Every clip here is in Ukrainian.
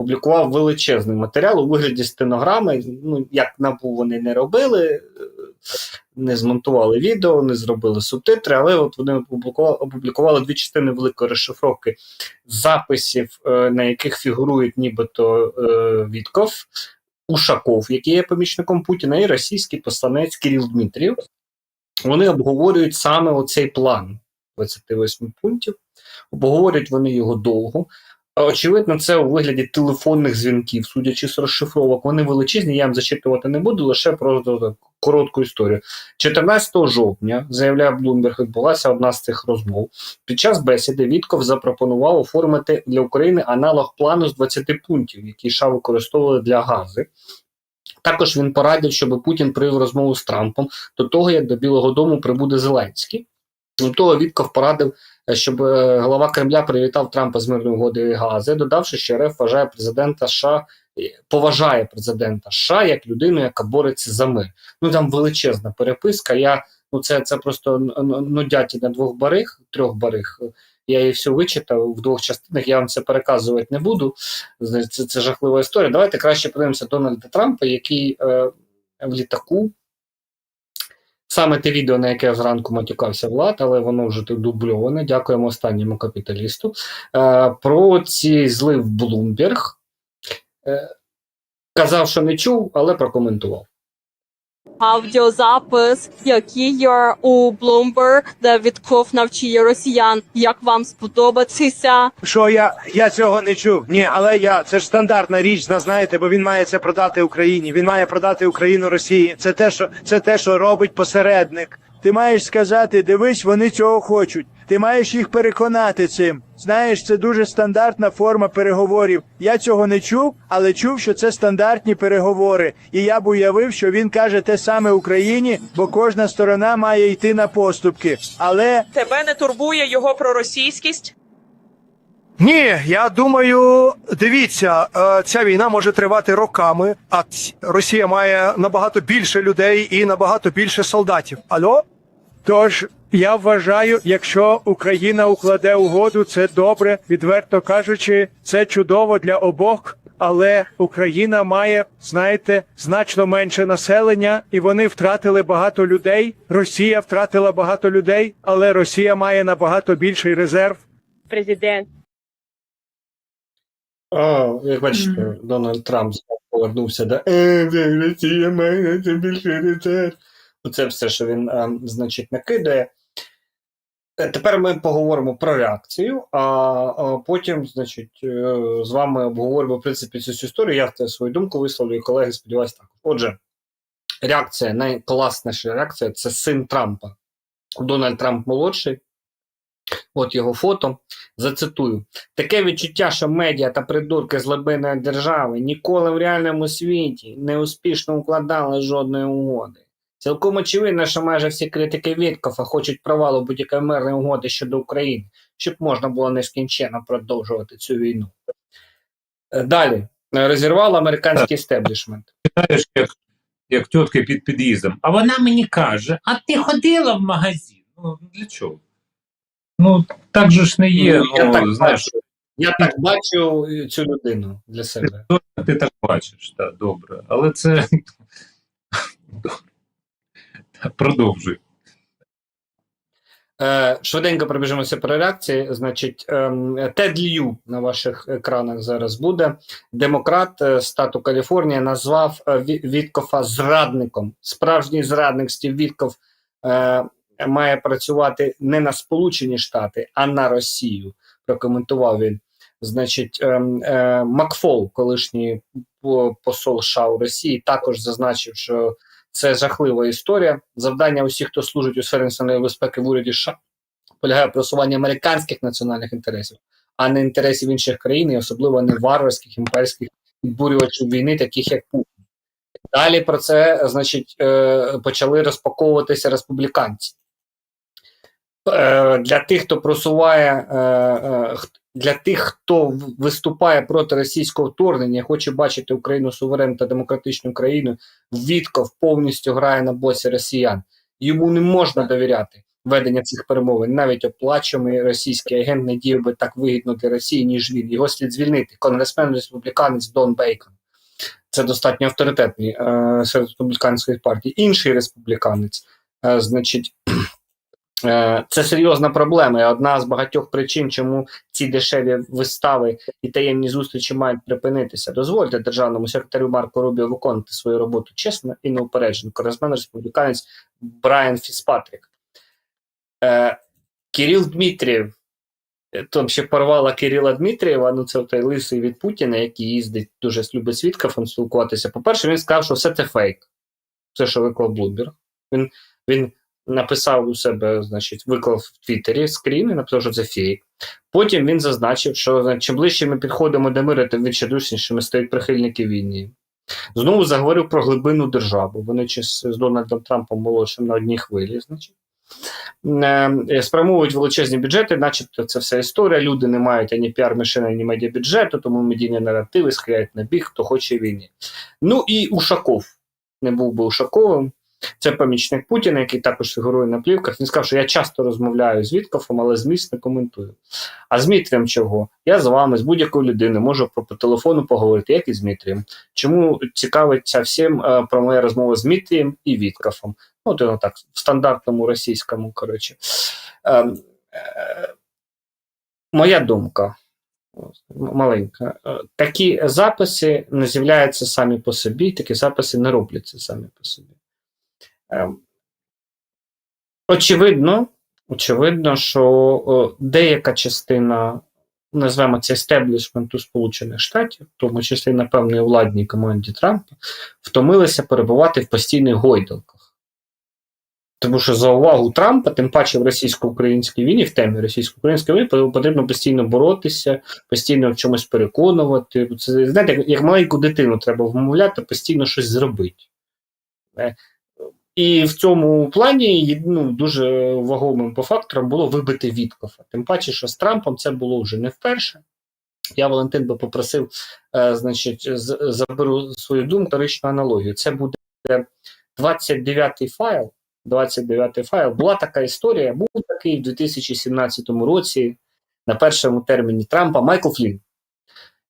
публікував величезний матеріал у вигляді стенограми. Ну, як НАБУ вони не робили, не змонтували відео, не зробили субтитри, але от вони опублікували, опублікували дві частини великої розшифровки записів, е, на яких фігурують нібито е, Вітков, Ушаков, який є помічником Путіна, і російський посланець Кирил Дмитрів. Вони обговорюють саме оцей план 28 пунктів. Обговорюють вони його довго. А, Очевидно, це у вигляді телефонних дзвінків, судячи з розшифровок. Вони величезні, я вам зачитувати не буду, лише просто коротку історію. 14 жовтня, заявляє Блумберг, відбулася одна з цих розмов. Під час бесіди Вітков запропонував оформити для України аналог плану з 20 пунктів, який США використовували для гази. Також він порадив, щоб Путін провів розмову з Трампом до того, як до Білого Дому прибуде Зеленський. Крім того, Вітков порадив, е, щоб е, голова Кремля привітав Трампа з мирною угодою Гази, додавши, що РФ вважає президента США, е, поважає президента США як людину, яка бореться за мир. Ну там величезна переписка. Я ну це, це просто ну, нудяті на двох барих, трьох барих. Я її всю вичитав в двох частинах. Я вам це переказувати не буду. Це, це жахлива історія. Давайте краще подивимося Дональда Трампа, який е, в літаку. Саме те відео, на яке я зранку матюкався Влад, але воно вже тут дубльоване. Дякуємо останньому капіталісту. Е, про ці злив Блумберг. Е, казав, що не чув, але прокоментував. Аудіозапис, який я у Bloomberg, де Вітков навчає росіян, як вам сподобатися. Що я, я цього не чув. Ні, але я це ж стандартна річ, знаєте, бо він має це продати Україні. Він має продати Україну Росії. Це те, що це те, що робить посередник. Ти маєш сказати, дивись, вони цього хочуть. Ти маєш їх переконати цим. Знаєш, це дуже стандартна форма переговорів. Я цього не чув, але чув, що це стандартні переговори. І я б уявив, що він каже те саме Україні, бо кожна сторона має йти на поступки. Але Тебе не турбує його проросійськість? Ні, я думаю, дивіться, е, ця війна може тривати роками, а Росія має набагато більше людей і набагато більше солдатів. Алло? Тож я вважаю, якщо Україна укладе угоду, це добре, відверто кажучи, це чудово для обох. Але Україна має, знаєте, значно менше населення, і вони втратили багато людей. Росія втратила багато людей, але Росія має набагато більший резерв. Президент. О, як бачите, Дональд Трамп повернувся до «Е, Росія має більше резерв. Оце все, що він, е, значить, накидає. Е, Тепер ми поговоримо про реакцію, а, потім, значить, е, з вами обговоримо, в принципі, цю історію. Я свою думку висловлю, і колеги, сподіваюся, також. Отже, реакція, найкласніша реакція це син Трампа. Дональд Трамп молодший. От його фото. Зацитую: таке відчуття, що медіа та придурки з глибинної держави ніколи в реальному світі не успішно укладали жодної угоди. Цілком очевидно, що майже всі критики Віткофа хочуть провалу будь-якої мирної угоди щодо України, щоб можна було нескінченно продовжувати цю війну. Е, Далі Е, розірвав американський стеблішмент. знаєш, як, як тітка під під'їздом. А вона мені каже: а ти ходила в магазин? Ну для чого? Ну, так же ж не є. Ну, я Ну, так знаєш, Я так бачу цю людину для себе. ти так бачиш, так, добре. Але це продовжуй. Е, швиденько пробіжимося про реакції. Значить, ем, Тед Лью на ваших екранах зараз буде. Демократ е, штату Каліфорнія назвав е, Віткофа зрадником. Справжній зрадник Стів Вітков е, має працювати не на Сполучені Штати, а на Росію. Прокоментував він. Значить, ем, е, Макфол, колишній посол США у Росії, також зазначив, що це жахлива історія. Завдання усіх, хто служить у сфері національної безпеки в уряді США, полягає в просуванні американських національних інтересів, а не інтересів інших країн, і особливо не варварських імперських відбурювачів війни, таких як Путін. Далі про це, значить, е, почали розпаковуватися республіканці. Е, Для тих, хто просуває е, для тих, хто виступає проти російського вторгнення, хоче бачити Україну суверенною та демократичною країною, Вітков повністю грає на боці росіян. Йому не можна довіряти. ведення цих перемовин. Навіть оплачуваний російський агент не діяв би так вигідно для Росії, ніж він. Його слід звільнити. Конгресмен республіканець Дон Бейкон. Це достатньо авторитетний е, серед республіканських партій. Інший республіканець, е, значить, це серйозна проблема. І одна з багатьох причин, чому ці дешеві вистави і таємні зустрічі мають припинитися. Дозвольте державному секретарю Марко Рубіо виконувати свою роботу чесно і неупереджено. Конгресмен республіканець Брайан Фіспатрік. Е, Кирил Дмитрієв. Е, Там ще порвала Кирила Дмитрієва, ну це той лисий від Путіна, який їздить дуже любить з Віткафом спілкуватися. По-перше, він сказав, що все це фейк. Все, що виклав Блумберг. Він, він написав у себе, значить, виклав в Твіттері скрін і написав, що це фейк. Потім він зазначив, що чим ближче ми підходимо до миру, тим відчайдушнішими стають прихильники війни. Знову заговорив про глибину державу. Вони чи з Дональдом Трампом молодшим на одній хвилі, значить. Е, Спрямовують величезні бюджети, начебто це вся історія. Люди не мають ані піар-машини, ані медіабюджету, тому медійні наративи схиляють на біг, хто хоче війни. Ну і Ушаков не був би Ушаковим. Це помічник Путіна, який також фігурує на плівках. Він сказав, що я часто розмовляю з Віткофом, але зміст не коментую. А з Дмитрієм чого? Я з вами, з будь-якою людиною, можу по, телефону поговорити, як і з Дмитрієм. Чому цікавиться всім е, про моя розмова з Дмитрієм і Віткофом? Ну, то так, в стандартному російському, коротше. Е, е, моя думка маленька. Е, Такі записи не з'являються самі по собі, такі записи не робляться самі по собі. Е, Очевидно, очевидно, що деяка частина, назвемо це естеблішменту Сполучених Штатів, в тому числі на певній владній команді Трампа, втомилися перебувати в постійних гойдалках. Тому що за увагу Трампа, тим паче в російсько-українській війні, в темі російсько-української війни, потрібно постійно боротися, постійно в чомусь переконувати. Це знаєте, як, як маленьку дитину треба вмовляти, постійно щось зробити. І в цьому плані ну, дуже вагомим по факторам було вибити Віткофа. Тим паче, що з Трампом це було вже не вперше. Я Валентин би попросив, е, значить, заберу свою думку, історичну аналогію. Це буде 29-й файл. 29-й файл. Була така історія. Був такий в 2017 році на першому терміні Трампа Майкл Флін.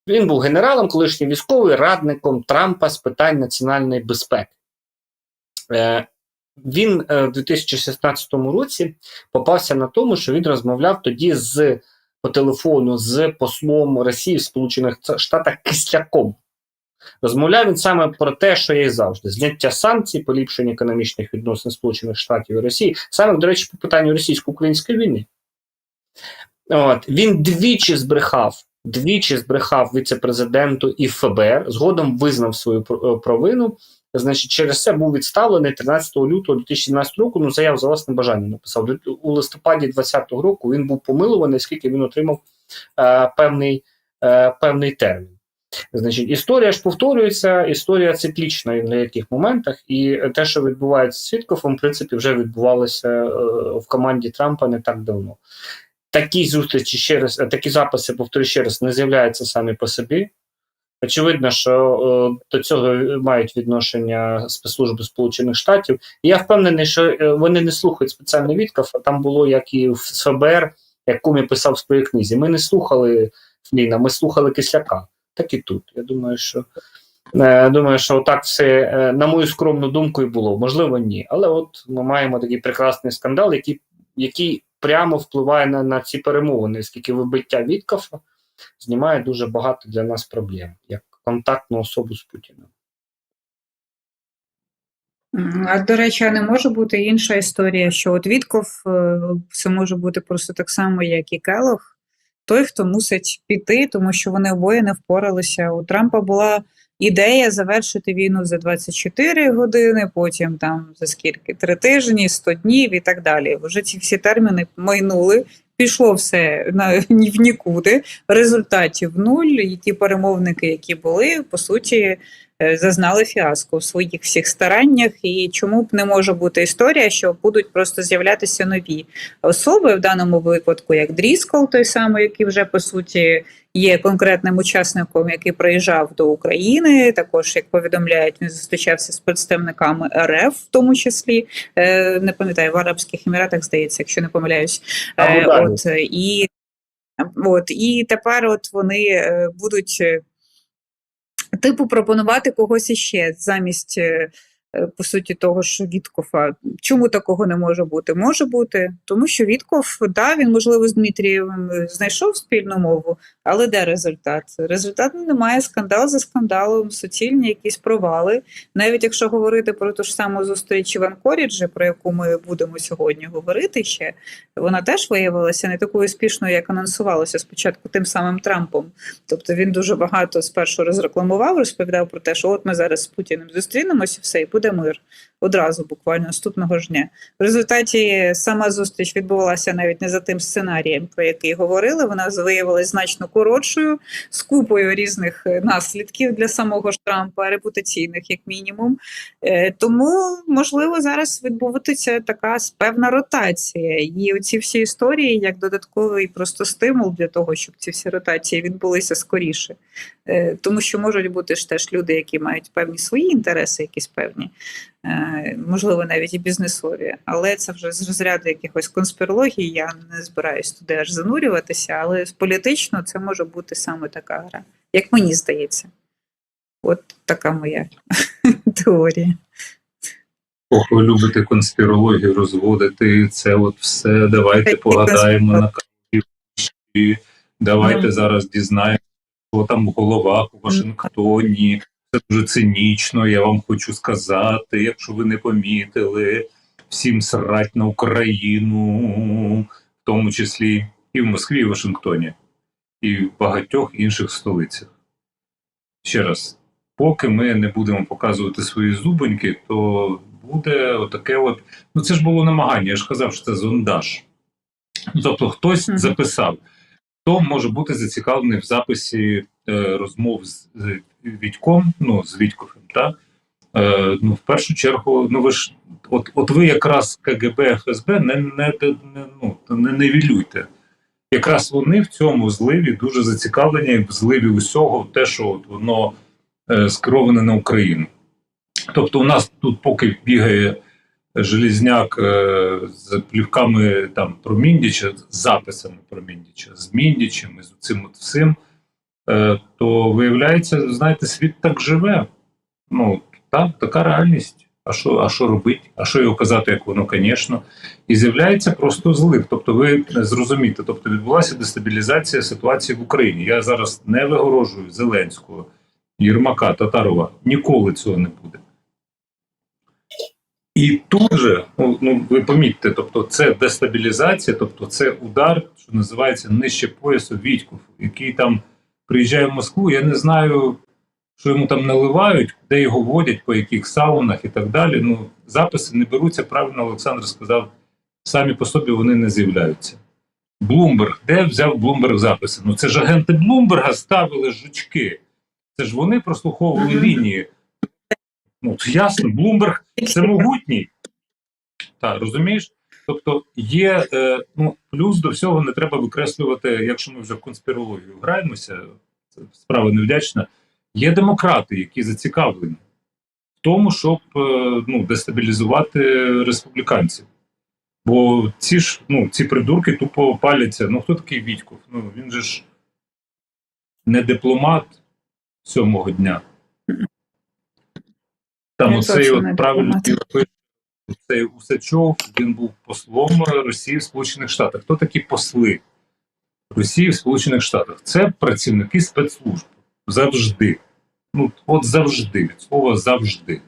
Він був генералом, колишнім військовий радником Трампа з питань національної безпеки. Е, він е, в 2016 році попався на тому, що він розмовляв тоді з по телефону з послом Росії в Сполучених Штатах Кисляком. Розмовляв він саме про те, що є завжди: зняття санкцій, поліпшення економічних відносин Сполучених Штатів і Росії, саме, до речі, по питанню російсько-української війни. От, він двічі збрехав, двічі збрехав віце-президенту і ФБР, згодом визнав свою про- провину. Значить, через це був відставлений 13 лютого 2017 року. Ну, заяв за власним бажанням написав. У листопаді 2020 року він був помилуваний, оскільки він отримав е, певний, е, певний термін. Значить, історія ж повторюється, історія циклічна в деяких моментах, і те, що відбувається з Свідкофом, в принципі, вже відбувалося е, в команді Трампа не так давно. Такі зустрічі ще раз, такі записи, повторю ще раз, не з'являються самі по собі. Очевидно, що е, до цього мають відношення спецслужби Сполучених Штатів. І я впевнений, що е, вони не слухають спеціальний відкав, а там було як і в ФБР, як Кумі писав в своїй книзі. Ми не слухали Фліна, ми слухали Кисляка. Так і тут. Я думаю, що е, думаю, що так все, на мою скромну думку, і було. Можливо, ні. Але от ми маємо такий прекрасний скандал, який, який прямо впливає на, на ці перемовини, оскільки вибиття Віткафа знімає дуже багато для нас проблем, як контактну особу з Путіним. А до речі, а не може бути інша історія, що от Вітков е, це може бути просто так само, як і Келох, той, хто мусить піти, тому що вони обоє не впоралися. У Трампа була ідея завершити війну за 24 години, потім там за скільки? Три тижні, 100 днів і так далі. Вже ці всі терміни майнули. Пішло все на ні в нікуди, результатів нуль. І ті перемовники, які були, по суті, зазнали фіаско в своїх всіх стараннях, і чому б не може бути історія, що будуть просто з'являтися нові особи в даному випадку, як Дріскол, той самий, який вже по суті є конкретним учасником, який приїжджав до України. Також як повідомляють, він зустрічався з представниками РФ, в тому числі е, не пам'ятаю в Арабських Еміратах, здається, якщо не помиляюсь. Е, Абу-Дабі. От е, і от і тепер, от вони е, будуть. Типу, пропонувати когось іще замість, е, по суті, того ж Віткофа. Чому такого не може бути? Може бути, тому що Вітков, да, він, можливо, з Дмитрієвим е, знайшов спільну мову, але де результат? Результату немає скандал за скандалом, суцільні якісь провали. Навіть якщо говорити про ту ж саму зустріч в Анкоріджі, про яку ми будемо сьогодні говорити ще, вона теж виявилася не такою успішною, як анонсувалося спочатку тим самим Трампом. Тобто він дуже багато спершу розрекламував, розповідав про те, що от ми зараз з Путіним зустрінемося, все, і буде мир. Одразу, буквально наступного ж дня. В результаті сама зустріч відбувалася навіть не за тим сценарієм, про який говорили. Вона виявилася значно коротшою, з купою різних е, наслідків для самого ж Трампа, репутаційних, як мінімум. Е, Тому, можливо, зараз відбудеться така певна ротація. І оці всі історії як додатковий просто стимул для того, щоб ці всі ротації відбулися скоріше. Е, Тому що можуть бути ж теж люди, які мають певні свої інтереси, якісь певні, можливо, навіть і бізнесові. Але це вже з розряду якихось конспірологій. Я не збираюсь туди аж занурюватися, але політично це може бути саме така гра, як мені здається. От така моя теорія. Ох, ви любите конспірологію розводити, це от все. Давайте погадаємо на карті. Давайте Ну. зараз дізнаємося, що там в головах у Вашингтоні. Це дуже цинічно. Я вам хочу сказати, якщо ви не помітили, всім срать на Україну, в тому числі і в Москві, і в Вашингтоні, і в багатьох інших столицях. Ще раз, поки ми не будемо показувати свої зубоньки, то буде отаке от. Ну це ж було намагання, я ж казав, що це зондаж. Тобто хтось записав, хто може бути зацікавлений в записі е, розмов з, з Вітьком, ну, з Вітьковим, та? Е, ну, в першу чергу, ну ви ж, от, от ви якраз КГБ, ФСБ не, не, не, ну, не невілюйте. Якраз вони в цьому зливі дуже зацікавлені в зливі усього, те, що от воно е, скероване на Україну. Тобто, у нас тут поки бігає Желізняк е, з плівками там про Міндіча, з записами про Міндіча, з Міндічем і з цим от всім, е, то виявляється, знаєте, світ так живе. Ну, так, така реальність. А що, а що робити? А що його казати, як воно, звісно. І з'являється просто злив. Тобто, ви зрозумієте, тобто відбулася дестабілізація ситуації в Україні. Я зараз не вигорожую Зеленського, Єрмака, Татарова. Ніколи цього не буде. І тут же, ну, ну ви помітьте, тобто це дестабілізація, тобто це удар, що називається нижче поясу Вітьков, який там приїжджає в Москву. Я не знаю, що йому там наливають, де його водять, по яких саунах і так далі. Ну, записи не беруться. Правильно Олександр сказав, самі по собі вони не з'являються. Блумберг, де взяв Блумберг записи? Ну це ж агенти Блумберга ставили жучки. Це ж вони прослуховували лінії. Ну, це ясно, Блумберг це могутній. Так, розумієш? Тобто є е, ну, плюс до всього не треба викреслювати, якщо ми вже в конспірологію граємося, це справа невдячна. Є демократи, які зацікавлені в тому, щоб е, ну, дестабілізувати республіканців. Бо ці ж ну, ці придурки тупо паляться. Ну хто такий Вітьков? Ну він же ж не дипломат сьомого дня. Там оцей от правильно цей Усачов, він був послом Росії в Сполучених Штатах. Хто такі посли Росії в Сполучених Штатах? Це працівники спецслужб. Завжди. Ну, от завжди, від слова завжди.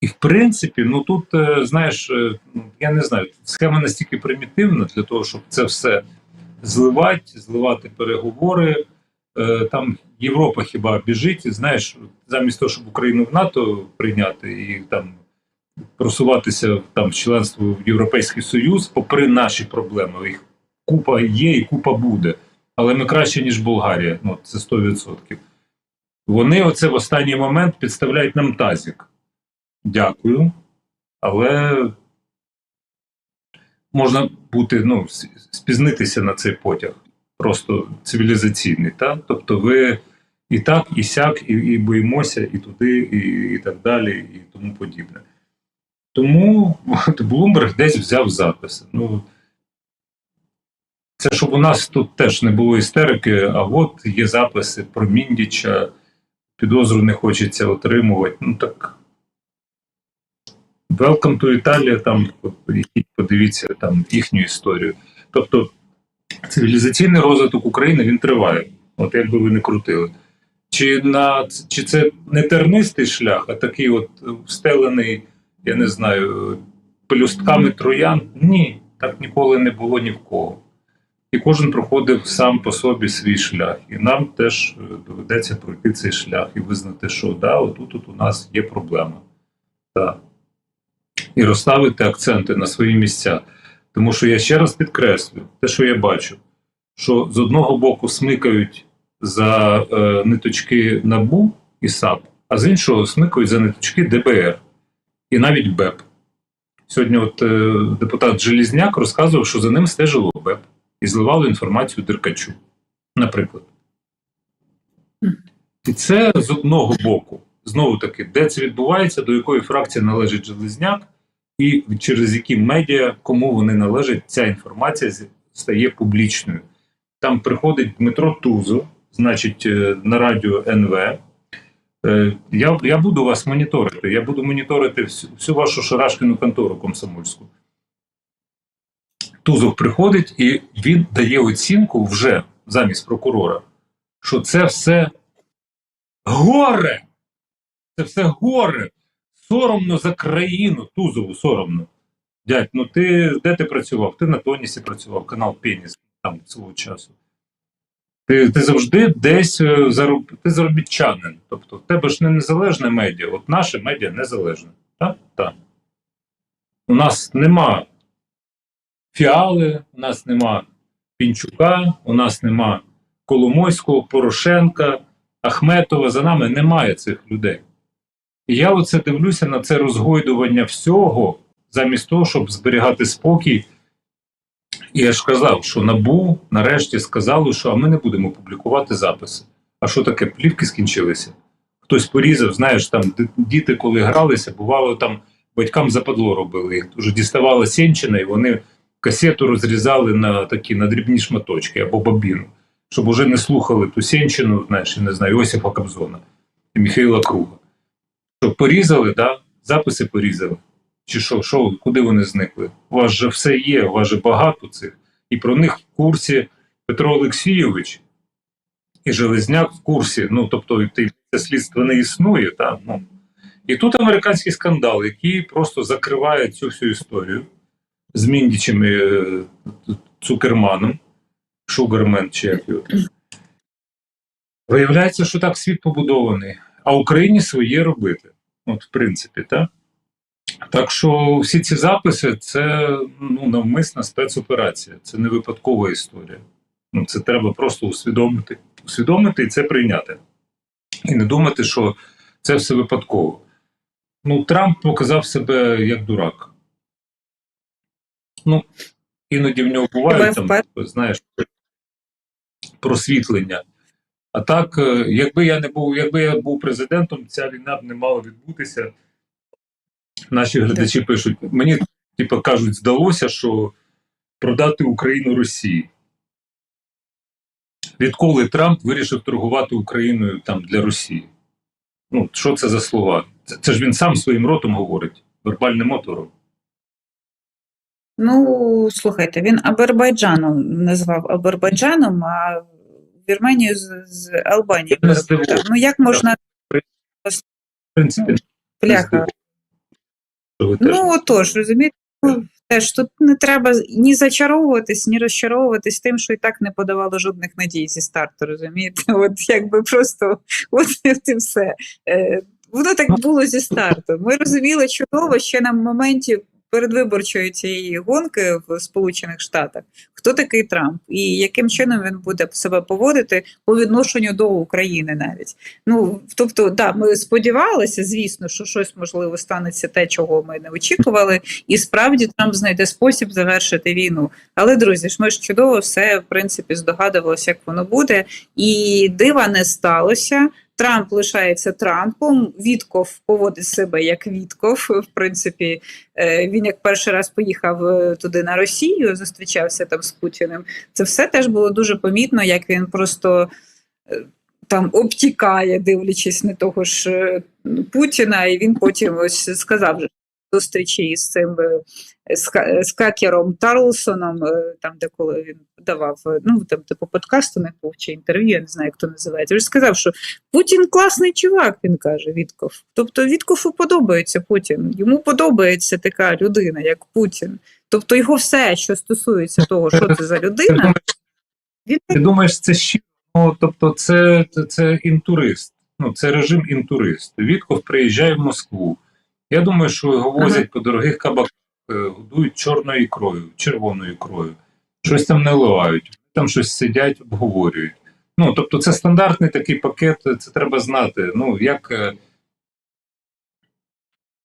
І в принципі, ну тут, е, знаєш, е, ну, я не знаю, схема настільки примітивна для того, щоб це все зливати, зливати переговори. Е, Там Європа хіба біжить, і знаєш, замість того, щоб Україну в НАТО прийняти і там просуватися там в членство в Європейський Союз, попри наші проблеми. Їх купа є і купа буде. Але ми краще, ніж Болгарія. Ну, це 100%. Вони оце в останній момент підставляють нам тазик. Дякую. Але можна бути, ну, спізнитися на цей потяг. Просто цивілізаційний. Та? Тобто ви і так, і сяк, і, і боїмося, і туди, і, і так далі, і тому подібне. Тому от, Блумберг десь взяв записи. Ну, це щоб у нас тут теж не було істерики, а от є записи про Міндіча, підозру не хочеться отримувати. Ну так. Welcome to Italia, там подивіться там їхню історію. Тобто цивілізаційний розвиток України він триває, от як би ви не крутили. Чи, на, чи це не тернистий шлях, а такий от встелений, я не знаю, пелюстками троян? Ні, так ніколи не було ні в кого. І кожен проходив сам по собі свій шлях. І нам теж е, доведеться пройти цей шлях і визнати, що да, отут от у нас є проблема. Так. І розставити акценти на свої місця. Тому що я ще раз підкреслю, те, що я бачу, що з одного боку смикають за е, ниточки НАБУ і САП, а з іншого смикають за ниточки ДБР і навіть БЕП. Сьогодні от е, депутат Желізняк розказував, що за ним стежило БЕП і зливало інформацію Деркачу, наприклад. І це з одного боку. Знову таки, де це відбувається, до якої фракції належить Железняк, і через які медіа, кому вони належать, ця інформація стає публічною. Там приходить Дмитро Тузо, значить, е, на радіо НВ. Е, Я, я буду вас моніторити. Я буду моніторити всю, всю вашу шарашкіну контору комсомольську. Тузов приходить і він дає оцінку вже замість прокурора, що це все горе. Це все горе. Соромно за країну, Тузову соромно. Дядь, ну ти де ти працював? Ти на Тонісі працював, канал Пеніс там свого часу. Ти, ти завжди десь е, зароб... ти заробітчанин. Тобто, в тебе ж не незалежне медіа, от наше медіа незалежне. Так? Так. У нас нема Фіали, у нас нема Пінчука, у нас нема Коломойського, Порошенка, Ахметова. За нами немає цих людей. Я оце дивлюся на це розгойдування всього, замість того, щоб зберігати спокій. І я ж казав, що НАБУ нарешті сказало, що а ми не будемо публікувати записи. А що таке? Плівки скінчилися. Хтось порізав, знаєш, там діти, коли гралися, бувало там батькам западло робили. Їх вже діставала сінчина, і вони касету розрізали на такі на дрібні шматочки або бабіну, щоб уже не слухали ту сінчину, знаєш, не знаю, Осіпа Кобзона і Михайла Круга. Щоб порізали, да? записи порізали. Чи що, що, куди вони зникли? У вас же все є, у вас же багато цих. І про них в курсі Петро Олексійович і Железняк в курсі. Ну, тобто, це слідство не існує. Та? Ну. І тут американський скандал, який просто закриває цю всю історію з Міндічем і е, Цукерманом, Шугармен чи як його. Виявляється, що так світ побудований, а Україні своє робити. От, в принципі, так. Так що всі ці записи це ну, навмисна спецоперація, це не випадкова історія. Ну, це треба просто усвідомити. Усвідомити і це прийняти. І не думати, що це все випадково. Ну, Трамп показав себе як дурак. Ну, іноді в нього бувають там, знаєш, просвітлення. А так, е, якби я не був, якби я був президентом, ця війна б не мала відбутися. Наші глядачі пишуть: мені, типу, кажуть, здалося, що продати Україну Росії. Відколи Трамп вирішив торгувати Україною там для Росії? Ну, що це за слова? Це, це ж він сам своїм ротом говорить, вербальним мотором. Ну, слухайте, він Азербайджаном назвав Азербайджаном, а Вірменію з, з здивований. Ну як можна В принципі, ви теж Ну отож, розумієте, ну, теж тут не треба ні зачаровуватись, ні розчаровуватись тим, що і так не подавало жодних надій зі старту, розумієте? От якби просто от, і все. Е, воно так було зі старту. Ми розуміли чудово ще на моменті передвиборчої цієї гонки в Сполучених Штатах, хто такий Трамп і яким чином він буде себе поводити по відношенню до України навіть. Ну тобто, да, ми сподівалися, звісно, що щось можливо станеться те, чого ми не очікували, і справді Трамп знайде спосіб завершити війну. Але друзі, ж ми ж чудово все в принципі здогадувалися, як воно буде, і дива не сталося. Трамп лишається Трампом. Вітков поводить себе як Вітков. В принципі, е, він як перший раз поїхав е, туди на Росію, зустрічався там з Путіним. Це все теж було дуже помітно, як він просто е, там обтікає, дивлячись на того ж Путіна, і він потім ось сказав зустрічі із цим е, з, Какером Тарлсоном, е, там де коли він давав е, ну там типу подкасту не був чи інтерв'ю, я не знаю, як то називається. Він сказав, що Путін класний чувак, він каже, Вітков. Тобто Віткову подобається Путін. Йому подобається така людина, як Путін. Тобто його все, що стосується того, що це за людина, він ти думаєш, це щиро? Ну, тобто, це, це, це інтурист. Ну, це режим інтурист. Вітков приїжджає в Москву. Я думаю, що його возять по дорогих кабаках, е, годують чорною ікрою, червоною ікрою, щось там наливають, там щось сидять, обговорюють. Ну, тобто, це стандартний такий пакет, це треба знати. Ну, як е,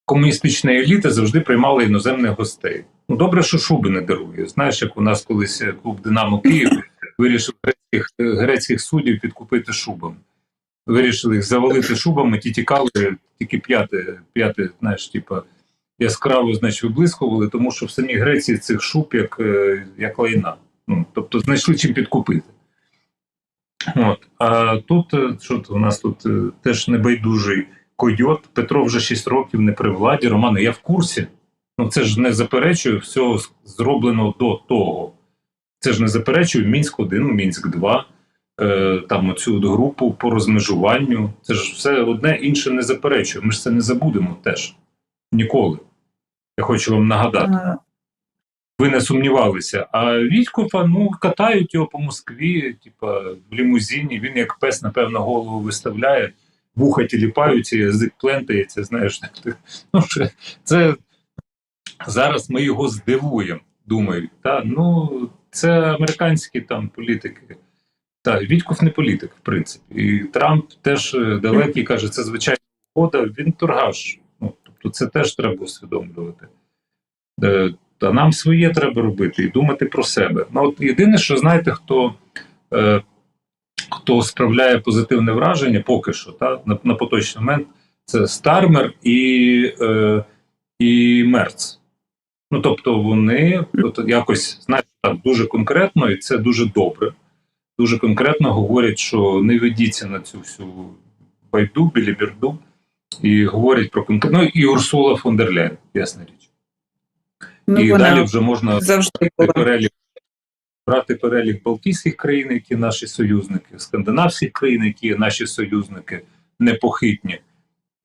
комуністична еліта завжди приймала іноземних гостей. Ну, добре, що шуби не дарує. Знаєш, як у нас колись е, клуб Динамо Київ вирішив грецьких, грецьких суддів підкупити шубами. Вирішили їх завалити шубами, ті тікали, тільки п'яте, п'яте, знаєш, типа, яскраво, значить, виблискували, тому що в самій Греції цих шуб як, е, як лайна. Ну, тобто знайшли чим підкупити. От. А тут, е, що у нас тут е, теж небайдужий койот. Петро вже 6 років не при владі. Романе, я в курсі. Ну це ж не заперечує всього зроблено до того. Це ж не заперечує Мінськ 1, Мінськ 2, е, там оцю групу по розмежуванню. Це ж все одне інше не заперечує. Ми ж це не забудемо теж. Ніколи. Я хочу вам нагадати. е, Ви не сумнівалися. А Вітькова, ну, катають його по Москві, типа в лімузині. Він як пес, напевно, голову виставляє, вуха тіліпаються, язик плентається. Знаєш, ну, це зараз ми його здивуємо, думають. Та? Ну, це американські там політики. Так, Вітьков не політик, в принципі. І Трамп теж е, далекий каже, це звичайна угода, він торгаш. Ну, тобто це теж треба усвідомлювати. Е, Та нам своє треба робити і думати про себе. Ну, от єдине, що знаєте, хто, е, хто справляє позитивне враження поки що, та, на, на поточний момент, це Стармер і, е, і Мерц. Ну, тобто вони от, якось знаєте, так, дуже конкретно, і це дуже добре. Дуже конкретно говорять, що не ведіться на цю всю байду, біліберду, і говорять про конкретно. Ну, і Урсула фон дер Ляйн, ясна річ. ну, і далі вже можна завжди брати перелік, брати перелік Балтійських країн, які наші союзники, скандинавських країн, які наші союзники непохитні.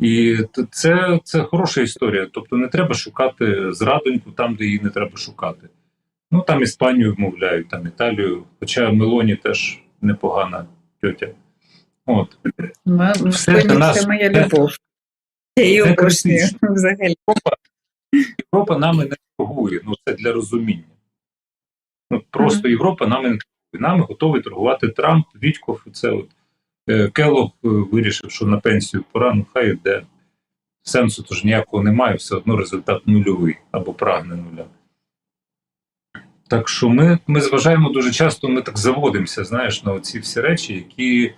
І це, це хороша історія. Тобто не треба шукати зрадоньку там, де її не треба шукати. Ну там Іспанію вмовляють, там Італію, хоча Мелоні теж непогана тьотя. От. М- Все це це моя любов. Я її обожнюю взагалі. Європа, Європа нами не торгує. Ну це для розуміння. Ну просто Європа нами не торгує. Нами готовий торгувати Трамп, Вітьков. Це от Е, Келлог е, вирішив, що на пенсію пора, ну хай йде. Сенсу тож ніякого немає, все одно результат нульовий або прагне нуля. Так що ми, ми зважаємо дуже часто, ми так заводимося, знаєш, на оці всі речі, які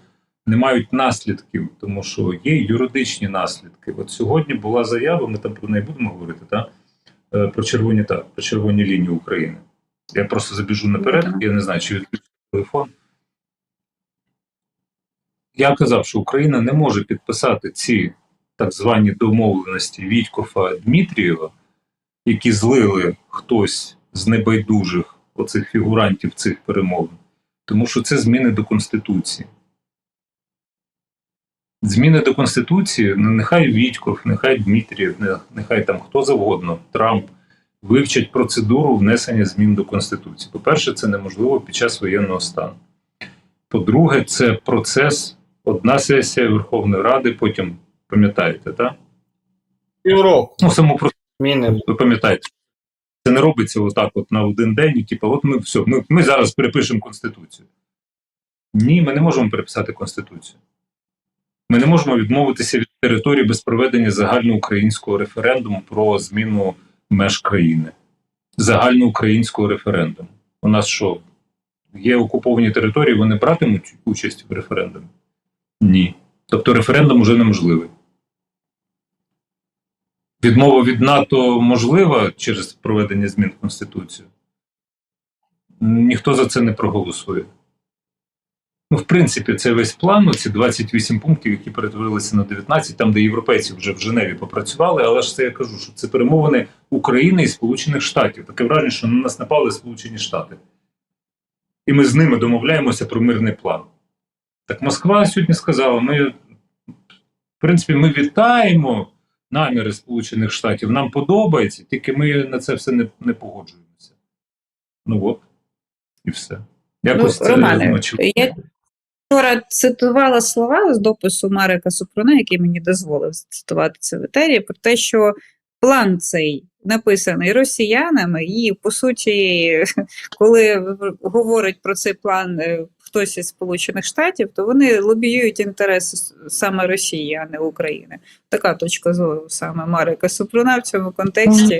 не мають наслідків, тому що є юридичні наслідки. От сьогодні була заява, ми там про неї будемо говорити, та? Е, про червоні так, про червоні лінії України. Я просто забіжу наперед, я не знаю, чи відключити телефон. Я казав, що Україна не може підписати ці так звані домовленості Вітькофа Дмитрієва, які злили хтось з небайдужих оцих фігурантів цих перемовин, тому що це зміни до Конституції. Зміни до Конституції, нехай Вітьков, нехай Дмитрієв, не- нехай там хто завгодно, Трамп, вивчать процедуру внесення змін до Конституції. По-перше, це неможливо під час воєнного стану. По-друге, це процес, одна сесія Верховної Ради, потім пам'ятаєте, так? Півроку Ну, саму процедуру ви пам'ятаєте, Це не робиться отак, от на один день, і типу, от ми все, ми, ми зараз перепишемо конституцію. Ні, ми не можемо переписати конституцію. Ми не можемо відмовитися від території без проведення загальноукраїнського референдуму про зміну меж країни. Загальноукраїнського референдуму. У нас що? Є окуповані території, вони братимуть участь в референдумі? Ні. Тобто референдум уже неможливий. Відмова від НАТО можлива через проведення змін в Конституцію. Ніхто за це не проголосує. Ну, в принципі, це весь план, ці 28 пунктів, які перетворилися на 19, там, де європейці вже в Женеві попрацювали, але ж це я кажу, що це перемовини України і Сполучених Штатів. Таке враження, що на нас напали Сполучені Штати. І ми з ними домовляємося про мирний план. Так Москва сьогодні сказала: ми, в принципі, ми вітаємо наміри Сполучених Штатів, нам подобається, тільки ми на це все не, не погоджуємося. Ну от, і все. Якось Ну, це Романе, я вчора цитувала слова з допису Марика Супруна, який мені дозволив цитувати це в етері, про те, що план цей написаний росіянами, і по суті, коли говорить про цей план е, хтось із Сполучених Штатів, то вони лобіюють інтереси саме Росії, а не України. Така точка зору саме Марика Супруна в цьому контексті.